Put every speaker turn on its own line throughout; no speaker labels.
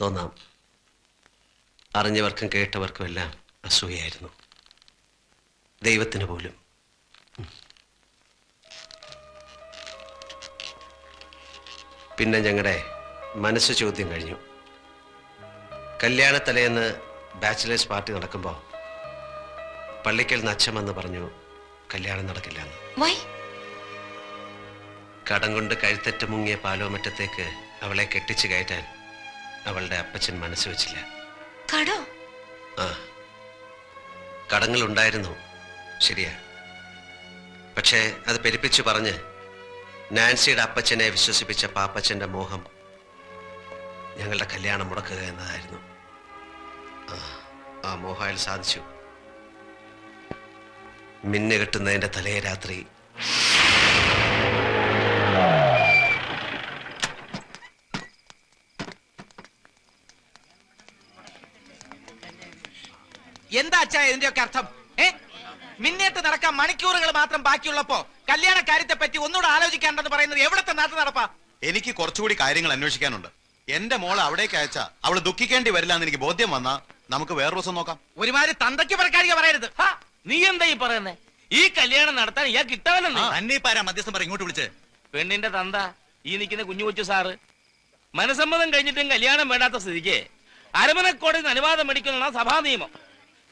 തോന്നാം. അറിഞ്ഞവർക്കും കേട്ടവർക്കും എല്ലാം അസൂയായിരുന്നു ദൈവത്തിന് പോലും. പിന്നെ ഞങ്ങളുടെ മനസ്സ് ചോദ്യം കഴിഞ്ഞു. കല്യാണത്തലേന്ന് ബാച്ചിലേഴ്സ് പാർട്ടി നടക്കുമ്പോൾ പള്ളിക്കൽ നച്ചമെന്ന് പറഞ്ഞു കല്യാണം നടക്കില്ല കടം കൊണ്ട് കഴുത്തറ്റ് മുങ്ങിയ പാലോമറ്റത്തേക്ക് അവളെ കെട്ടിച്ചു കയറ്റാൻ അവളുടെ അപ്പച്ചൻ മനസ്സ് വെച്ചില്ല.
കടോ?
ആ. കടങ്ങൾ ഉണ്ടായിരുന്നു ശരിയാ. പക്ഷേ അത് പെരുപ്പിച്ചു പറഞ്ഞ് നാൻസിയുടെ അപ്പച്ചനെ വിശ്വസിപ്പിച്ച പാപ്പച്ചന്റെ മോഹം ഞങ്ങളുടെ കല്യാണം മുടക്കുക എന്നതായിരുന്നു. ആ, ആ മോഹം സാധിച്ചു. മിന്നുകെട്ടുന്നതിന്റെ തലേ രാത്രി
എന്താ അച്ഛാ ഇതിന്റെയൊക്കെ അർത്ഥം? ഏ? മിന്നേറ്റ് നടക്കാൻ മണിക്കൂറുകൾ മാത്രം ബാക്കിയുള്ളപ്പോ കല്യാണ കാര്യത്തെ പറ്റി ഒന്നുകൂടെ ആലോചിക്കാണ്ടെന്ന് പറയുന്നത് എവിടത്തെ നാട്ടു നടപ്പാ?
എനിക്ക് കുറച്ചുകൂടി കാര്യങ്ങൾ അന്വേഷിക്കാനുണ്ട്. എന്റെ മോളെ അവിടേക്ക് അയച്ചാ അവൾ ദുഃഖിക്കേണ്ടി വരില്ല എന്ന് എനിക്ക് ബോധ്യം വന്നാ നമുക്ക് വേറെ ദിവസം നോക്കാം.
ഒരുമാതിരി തന്തയ്ക്ക് പറക്കാരിക പറയരുത്.
നീ എന്താ ഈ പറയുന്നേ? ഈ കല്യാണം നടത്താൻ ഇയാൾ കിട്ടാവല്ലെന്ന്
തന്നെ പാരാ മധ്യസ്ഥം പറ ഇങ്ങോട്ട് വിളിച്ച്.
പെണ്ണിന്റെ തന്ത ഈ നിൽക്കുന്ന കുഞ്ഞു കൊച്ചു സാറ്. മനസമ്മതം കഴിഞ്ഞിട്ടും കല്യാണം വേണ്ടാത്ത സ്ഥിതിക്ക് അരമനക്കോടതി അനുവാദം മേടിക്കുന്ന സഭാ നിയമം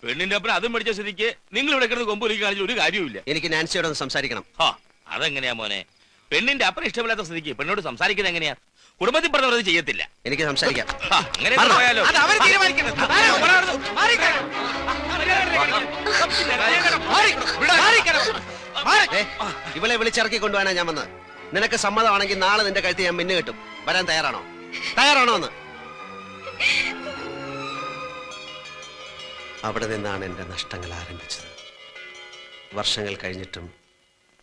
പെണ്ണിന്റെ അപ്പുറം അതും പഠിച്ച സ്ഥിതിക്ക് നിങ്ങൾ ഇവിടെ കിടന്ന് കൊമ്പൊലിക്ക് കാണിച്ച ഒരു കാര്യവുമില്ല
എനിക്ക് നാൻസിയോട് സംസാരിക്കണം
ഹാ അതെങ്ങനെയാ മോനെ പെണ്ണിന്റെ അപ്പുറം ഇഷ്ടമില്ലാത്ത സ്ഥിതിക്ക് പെണ്ണോട് സംസാരിക്കുന്നത് എങ്ങനെയാ കുടുംബത്തിൽ പറഞ്ഞവർ അത് ചെയ്യത്തില്ല
എനിക്ക് സംസാരിക്കാം
ഹാ, അങ്ങനെ
മാറണം.
പോയാലോ
അത് അവർ തീരുമാനിക്കണം. അതാരാ? ഒരാൾ മാറിക്കണം. മാറിക്കണം. മാറി.
ഏ, ഇവളെ വിളിച്ചിറക്കി കൊണ്ടുപോകാനാ ഞാൻ വന്നത് നിനക്ക് സമ്മതമാണെങ്കിൽ നാളെ നിന്റെ കഴുത്ത് ഞാൻ മിന്നു കിട്ടും വരാൻ തയ്യാറാണോ തയ്യാറാണോ എന്ന് അവിടെ നിന്നാണ് എന്റെ നഷ്ടങ്ങൾ ആരംഭിച്ചത്. വർഷങ്ങൾ കഴിഞ്ഞിട്ടും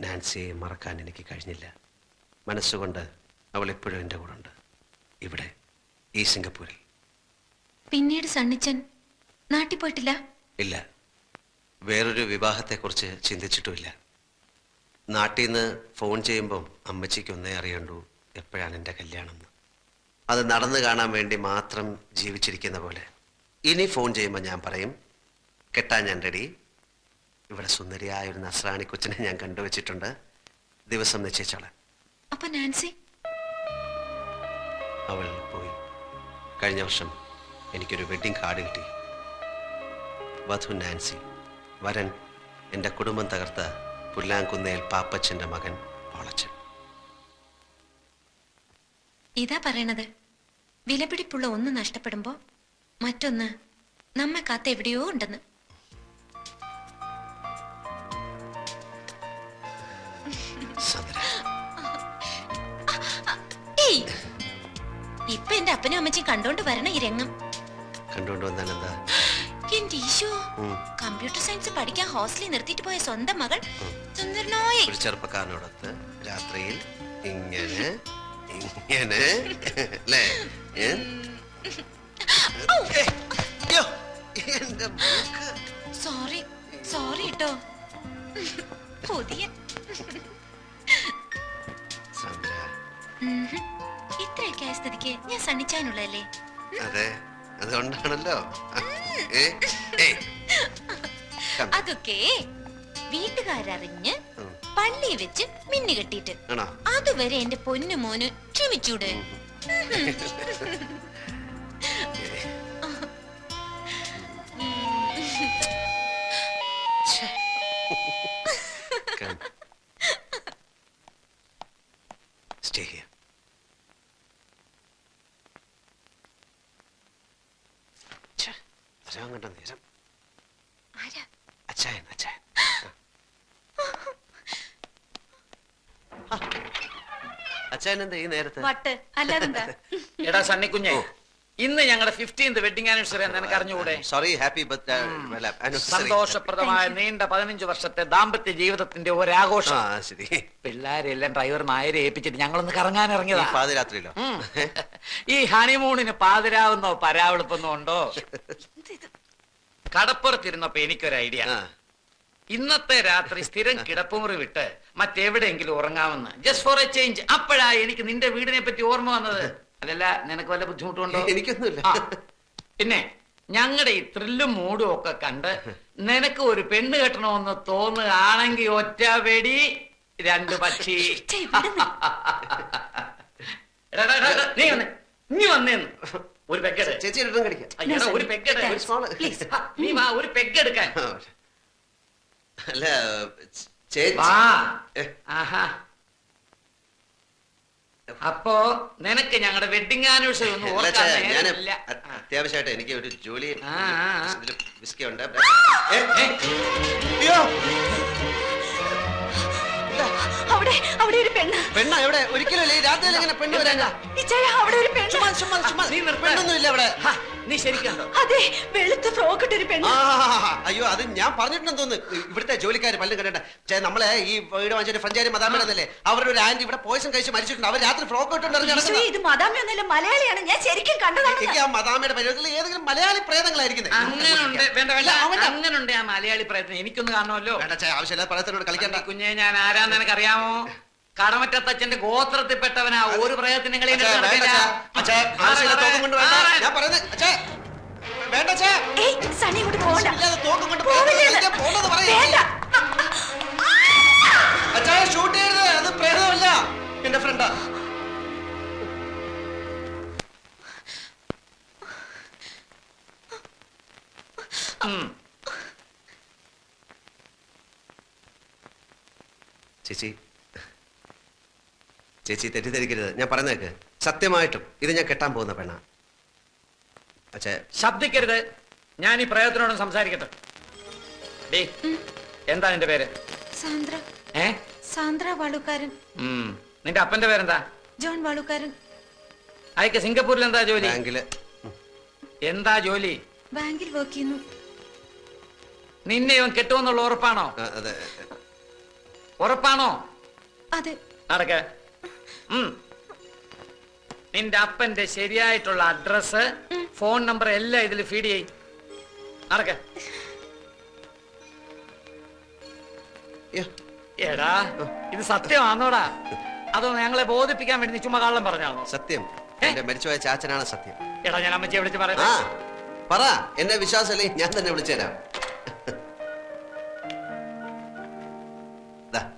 നാൻസിയെ മറക്കാൻ എനിക്ക് കഴിഞ്ഞില്ല. മനസ്സുകൊണ്ട് അവൾ എപ്പോഴും എന്റെ കൂടെ ഉണ്ട് ഇവിടെ ഈ സിംഗപ്പൂരിൽ.
പിന്നീട് സണ്ണിച്ചൻ നാട്ടിൽ പോയിട്ടില്ല?
ഇല്ല. വേറൊരു വിവാഹത്തെക്കുറിച്ച് ചിന്തിച്ചിട്ടുമില്ല. നാട്ടിൽ നിന്ന് ഫോൺ ചെയ്യുമ്പം അമ്മച്ചിക്ക് ഒന്നേ അറിയണ്ടൂ എപ്പോഴാണ് എന്റെ കല്യാണം എന്ന് അത് നടന്നു കാണാൻ വേണ്ടി മാത്രം ജീവിച്ചിരിക്കുന്ന പോലെ. ഇനി ഫോൺ ചെയ്യുമ്പോൾ ഞാൻ പറയും കെട്ടാൻ ഞാൻ റെഡി ഇവിടെ സുന്ദരിയായ ഒരു നസ്രാണി കൊച്ചിനെ ഞാൻ കണ്ടുവച്ചിട്ടുണ്ട് ദിവസം നിശ്ചയിച്ചോളെ.
അപ്പൊ നാൻസി?
അവൾ പോയി. കഴിഞ്ഞ വർഷം എനിക്കൊരു വെഡിങ് കാർഡ് കിട്ടി. വധു നാൻസി വരൻ എന്റെ കുടുംബം തകർത്ത പുല്ലാങ്കുന്നേൽ പാപ്പച്ചന്റെ മകൻ പോളച്ചൻ.
ഇതാ പറയണത്. വിലപിടിപ്പുള്ള ഒന്ന് നഷ്ടപ്പെടുമ്പോ മറ്റൊന്ന് നമ്മെ കാത്ത് എവിടെയോ ഉണ്ടെന്ന്. ഇപ്പൊ എന്റെ അപ്പനും അമ്മച്ചും കണ്ടോണ്ട് വരണം ഈ രംഗം.
കണ്ടോണ്ട് വന്നാൽ എന്താ?
എന്റെ ഈശോ കമ്പ്യൂട്ടർ സയൻസ് പഠിക്കാൻ ഹോസ്റ്റലിൽ നിർത്തിയിട്ട് പോയ സ്വന്തം മകൾ സുന്ദരനോയെ.
ഒരു ചെറുപ്പക്കാരനോടൊത്ത് രാത്രിയിൽ ഇങ്ങനെ ഇങ്ങനെ അല്ലേ?
സോറി സോറി കേട്ടോ പുതിയ ഞാൻ
അതെ അതുകൊണ്ടാണല്ലോ.
അതൊക്കെ വീട്ടുകാരറിഞ്ഞ്. പള്ളി വെച്ച് മിന്നു
കെട്ടിട്ട്
അതുവരെ എന്റെ പൊന്നു മോന് ക്ഷമിച്ചൂടെ?
വരാൻ കണ്ട നേരം.
ആരാ?
അച്ചായൻ അച്ചായൻ. അച്ചായൻ എന്താ ഈ നേരത്തെ?
വട്ട്.
എടാ സണ്ണിക്കുഞ്ഞെ. ഇന്ന് ഞങ്ങളുടെ ഫിഫ്റ്റീൻത് വെഡിങ് ആനിവേഴ്സറി എന്ന് എനിക്ക് അറിഞ്ഞുകൂടെ?
സോറി ഹാപ്പി
സന്തോഷപ്രദമായ നീണ്ട പതിനഞ്ച് വർഷത്തെ ദാമ്പത്യ ജീവിതത്തിന്റെ ഒരാഘോഷം.
ആ ശരി.
പിള്ളേരെല്ലാം ഡ്രൈവർ നായരെ ഏൽപ്പിച്ചിട്ട് ഞങ്ങളൊന്ന് കറങ്ങാൻ
ഈ
ഇറങ്ങിയതാ
പാതിരാത്രിയിലോ
ഈ ഹണിമൂണിന് പാതിരാവുന്നോ പരാവെളുപ്പെന്നോ ഉണ്ടോ? കടപ്പുറത്തിരുന്നപ്പോ എനിക്കൊരു ഐഡിയ. ഇന്നത്തെ രാത്രി സ്ഥിരം കിടപ്പുമുറി വിട്ട് മറ്റെവിടെയെങ്കിലും ഉറങ്ങാമെന്ന്. ജസ്റ്റ് ഫോർ എ ചേഞ്ച് അപ്പോഴാ എനിക്ക് നിന്റെ വീടിനെ പറ്റി ഓർമ്മ വന്നത്.
അതല്ല നിനക്ക് വല്ല ബുദ്ധിമുട്ടുണ്ടോ?
എനിക്കൊന്നുമില്ല.
പിന്നെ ഞങ്ങളുടെ ഈ ത്രില്ലും മൂടും ഒക്കെ കണ്ട് നിനക്ക് ഒരു പെണ്ണ് കെട്ടണമെന്ന് തോന്നുകയാണെങ്കിൽ ഒറ്റ വെടി രണ്ട് പക്ഷി. നീ വന്നേ. നീ വന്നേന്ന് ഒരു പെക്കെട്
ചേച്ചി
ഒരു. Please, നീ വാ ഒരു പെക്കെടുക്കാൻ
അല്ല ചേച്ചി
വാ. ആഹാ. അപ്പോ നിനക്ക് ഞങ്ങളുടെ വെഡിങ് ആനിവേഴ്സറി ഒന്നും ഓർക്കാൻ നേരമില്ല.
അത്യാവശ്യമായിട്ട് എനിക്ക് ഒരു ജോലി വിസ്കി ഉണ്ട്.
അവിടെ അവിടെ ഒരു പെണ്ണ്.
പെണ്ണ എവിടെ? ഒരിക്കലും രാത്രിയിൽ ഇങ്ങനെ പെണ്ണ് വരാൻ
അവിടെ ഒരു പെണ്ണ്.
നീ ശരിക്കുണ്ടോ
അതെ വെളുത്ത
ആ,
പെണ്ണ്.
അയ്യോ അത് ഞാൻ പറഞ്ഞിട്ടുണ്ടെന്ന് തോന്നുന്നു. ഇവിടുത്തെ ജോലിക്കാർ പല്ലും കണ്ടിട്ട് ചേ നമ്മളെ ഈ വീട് വാങ്ങിച്ച ഫ്രഞ്ചാരി മതാമേടന്നല്ലേ അവരുടെ ഒരു ആന്റി ഇവിടെ പോയിസൺ കഴിച്ച് മരിച്ചിട്ടുണ്ട്. അവർ രാത്രി ഫ്രോക്ക്
ഈശോയെ, ഇത് മലയാളിയാണ്. ഞാൻ ശരിക്കും കണ്ടതാണ്
എനിക്ക് ആ പരിപാടിയിൽ ഏതെങ്കിലും മലയാളി പ്രേതങ്ങളായിരിക്കുന്നത്
അങ്ങനെയുണ്ട് വേണ്ട വേണ്ട. ആ മലയാളി പ്രേതം. എനിക്കൊന്ന് കാണണമല്ലോ
വേണ്ട ചേ ആവശ്യമില്ല പലത്തിനോട് കളിക്കണ്ട.
കുഞ്ഞെ ഞാൻ ആരാന്ന് നിനക്കറിയാമോ കടമറ്റത്തച്ഛന്റെ ഗോത്രത്തിൽപ്പെട്ടവനാ ഒരു പ്രയത്നം കളി
അച്ഛാ, വേണ്ട അച്ഛാ. അച്ഛാ, കൊണ്ട് വേണ്ട. ഞാൻ പറയുന്നത് അച്ഛാ വേണ്ട അച്ഛാ.
ഏയ് ഇങ്ങോട്ട് പോകണ്ട
ഇല്ലാതെ കൊണ്ട്
പോവില്ല.
പ്രേതം
എന്ന്.
കളിക്കാൻ പോണെന്ന് പറയ്.
വേണ്ട.
അച്ഛാ ഷൂട്ട് ചെയ്യരുത്. അത് പ്രേതമല്ല. എന്റെ ഫ്രണ്ടാ ചേച്ചി ചേച്ചി തെറ്റിദ്ധരിക്കരുത്. ഞാൻ പറഞ്ഞേക്ക് സത്യമായിട്ടും ഇത് ഞാൻ കെട്ടാൻ പോകുന്ന പെണ്ണ. പക്ഷേ
ശബ്ദിക്കരുത്. ഞാൻ ഈ പ്രയത്നോടും സംസാരിക്കട്ടെ. ഡേ എന്താ നിന്റെ പേര്?
സാന്ദ്ര.
ഏ?
സാന്ദ്ര വാളുക്കാരൻ.
ഉം. നിന്റെ അപ്പന്റെ പേരെന്താ?
ജോൺ വാളുക്കാരൻ.
അയക്ക് സിംഗപ്പൂരിൽ എന്താ ജോലി?
ബാങ്കിൽ.
എന്താ ജോലി?
ബാങ്കിൽ വർക്ക് ചെയ്യുന്നു.
നിന്നെ ഇവൻ കെട്ടുമെന്നുള്ള ഉറപ്പാണോ?
ആ, അതെ.
ഉറപ്പാണോ?
അതെ.
നടക്ക. നിന്റെ അപ്പന്റെ ശരിയായിട്ടുള്ള അഡ്രസ് ഫോൺ നമ്പർ എല്ലാം ഇതിൽ ഫീഡ് ചെയ്യും നടക്ക. എടാ ഇത് സത്യമാണോടാ അതോ ഞങ്ങളെ ബോധിപ്പിക്കാൻ വേണ്ടി ചുമ്മാ കള്ളം പറഞ്ഞാണോ?
സത്യം. എന്റെ മരിച്ചുപോയ ചാച്ചനാണ് സത്യം.
എടാ ഞാൻ അമ്മച്ചിയെ വിളിച്ച്
ആ
പറയാം
പറ. എന്നെ വിശ്വാസമല്ലേ ഞാൻ തന്നെ വിളിച്ചുതരാം. ദാ.